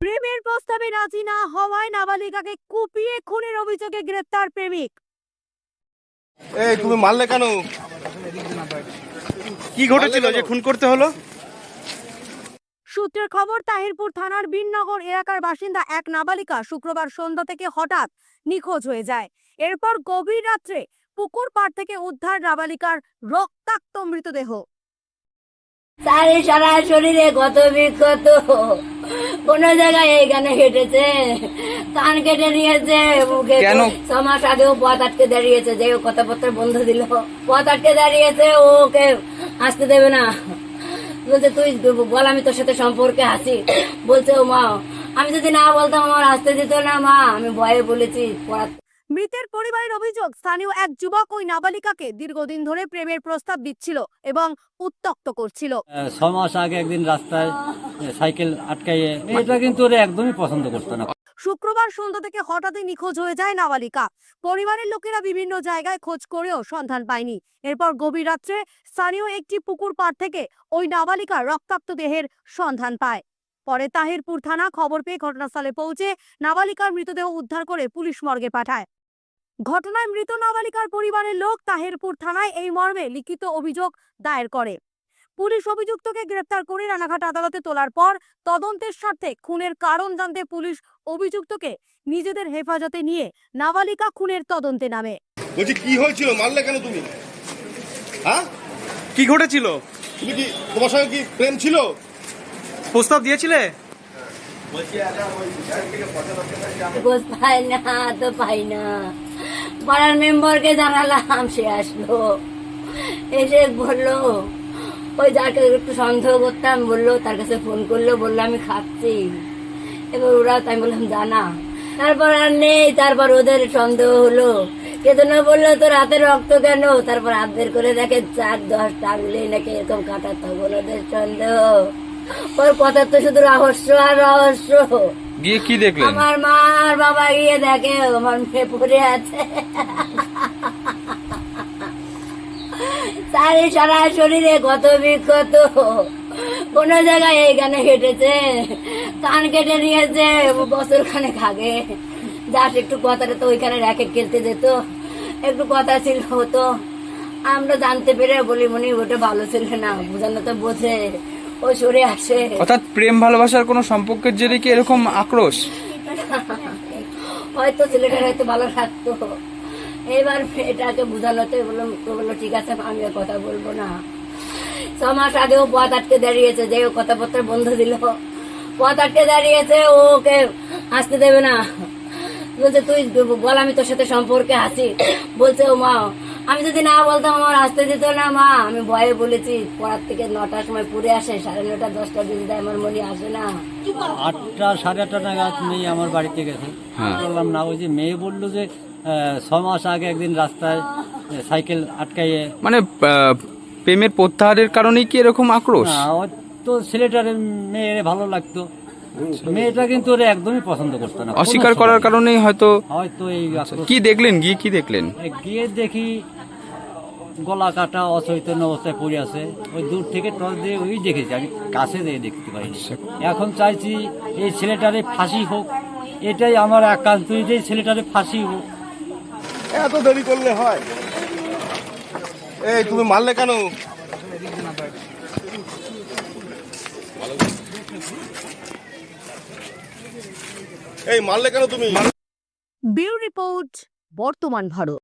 প্রেমের প্রস্তাবে রাজি না হওয়ায় নাবালিকাকে কুপিয়ে খুনের অভিযোগে গ্রেপ্তার প্রেমিক। এই তুমি মারলে কেন? কি ঘটেছিল যে খুন করতে হলো? সূত্রের খবর তাহিরপুর থানার বিননগর এলাকার বাসিন্দা এক নাবালিকা শুক্রবার সন্ধ্যা থেকে হঠাৎ নিখোঁজ হয়ে যায়। এরপর গভীর রাত্রে পুকুর পাড় থেকে উদ্ধার নাবালিকার রক্তাক্ত মৃতদেহ। সারি সারা শরীরে কত বিক্ষত। কোন জায়গায় এইখানে হেঁটেছে কান কেটে নিয়েছে মুখে মাস আগেও পথ আটকে দাঁড়িয়েছে যে ও কথাপত্র বন্ধ দিল। পথ আটকে দাঁড়িয়েছে ওকে আসতে দেবে না। বলছে তুই বল আমি তোর সাথে সম্পর্কে আসি বলছে ও মা আমি যদি না বলতাম আমার আসতে দিত না মা। আমি ভয়ে বলেছি পড়া মৃতের পরিবারের অভিযোগ স্থানীয় এক যুবক ওই নাবালিকাকে দীর্ঘদিন ধরে প্রেমের প্রস্তাব দিচ্ছিল এবং উত্তক্ত করছিল। ছ মাস আগে একদিন রাস্তায় সাইকেল আটকাইয়ে এটা কিন্তু ওরা একদমই পছন্দ করতো না। শুক্রবার সন্ধ্যা থেকে হঠাৎই নিখোঁজ হয়ে যায় নাবালিকা। পরিবারের লোকেরা বিভিন্ন জায়গায় খোঁজ করেও সন্ধান পায়নি। এরপর গভীর রাত্রে স্থানীয় একটি পুকুর পাড় থেকে ওই নাবালিকার রক্তাক্ত দেহের সন্ধান পায়। পরে তাহিরপুর থানা খবর পেয়ে ঘটনাস্থলে পৌঁছে নাবালিকার মৃতদেহ উদ্ধার করে পুলিশ মর্গে পাঠায়। ঘটনায় মৃত নাবালিকার পরিবারের লোক তাহেরপুর থানায় এই মর্মে লিখিত অভিযোগ দায়ের করে। পুলিশ অভিযুক্তকে গ্রেপ্তার করে রানাঘাট আদালতে তোলার পর তদন্তের স্বার্থে খুনের কারণ জানতে পুলিশ অভিযুক্তকে নিজেদের হেফাজতে নিয়ে নাবালিকা খুনের তদন্তে নামে। বলছি কি হয়েছিল? মারলে কেন তুমি? হ্যাঁ? কি ঘটেছিল? তুমি কি তোমার সঙ্গে কি প্রেম ছিল? প্রস্তাব দিয়েছিলে? পাই না তো পাই না। পাড়ার মেম্বারকে জানালাম, সে আসলো। এসে বলল, ওই যাকে একটু সন্দেহ করতাম, বলল, তার কাছে ফোন করল, বলল, আমি খাচ্ছি। এবার ওরা তাই বললাম, জানা। তারপর আর নেই, তারপর ওদের সন্দেহ হলো। কেতনা বলল, তোর হাতে রক্ত কেন? তারপর হাত বের করে দেখে, চার দশটা আঙুলে নাকি এরকম কাটা তখন ওদের সন্দেহ। ওর কথা তো শুধু রহস্য আর রহস্য। গিয়ে কি দেখলেন? আমার মা আর বাবা গিয়ে দেখে আমার মেয়ে পড়ে আছে। সারি সারা শরীরে কত বিক্ষত। কোন জায়গায় এইখানে কেটেছে কান কেটে নিয়েছে, বছর খানেক আগে। যাস একটু কথাটা তো ওইখানে র্যাকেট খেলতে যেত, একটু কথা ছিল হতো। আমরা জানতে পেরে বলি, মনে, ওটা ভালো ছিল না, বোঝানো তো বোঝে। ও সরে আসে অর্থাৎ প্রেম ভালোবাসার কোনো সম্পর্কের জেরে কি এরকম আক্রোশ? হয়তো ছেলেটা হয়তো ভালো থাকতো এবার এটাকে বোঝানোতে বললাম তো বলল ঠিক আছে আমি আর কথা বলব না। ছ মাস আগেও পথ আটকে দাঁড়িয়েছে যে ও কথাপত্র বন্ধ দিল। পথ আটকে দাঁড়িয়েছে ও ওকে আসতে দেবে না। বলছে তুই বল আমি তোর সাথে সম্পর্কে আসি বলছে ও মা আমি যদি না বলতাম আমার আসতে দিত না মা। আমি ভয়ে বলেছি পড়ার থেকে নটার সময় পড়ে আসে সাড়ে নটা দশটা বেজে দেয় আমার মনে আসে না। আটটা সাড়ে আটটা নাগাদ মেয়ে আমার বাড়িতে গেছে। বললাম না ওই যে মেয়ে বলল যে ছ মাস আগে একদিন রাস্তায় সাইকেল আটকাইয়ে মানে প্রেমের প্রত্যাহারের কারণেই কি এরকম আক্রোশ? তো ছেলেটার মেয়ের ভালো লাগতো। মেয়েটা কিন্তু ওরা একদমই পছন্দ করতো না। অস্বীকার করার কারণেই হয়তো হয়তো এই আক্রোশ- কি দেখলেন? গিয়ে কি দেখলেন? গিয়ে দেখি গলা কাটা অচৈতন্য অবস্থায় পড়ে আছে। ওই দূর থেকে টস দিয়ে ওই দেখেছি আমি কাছে দিয়ে দেখতে পাইনি। এখন চাইছি এই ছেলেটারে ফাঁসি হোক। এটাই আমার একান্ত যে ছেলেটারে ফাঁসি হোক। এত দেরি করলে হয়? এই তুমি মারলে কেন? এই মারলে কেন তুমি? বিউ রিপোর্ট বর্তমান ভারত।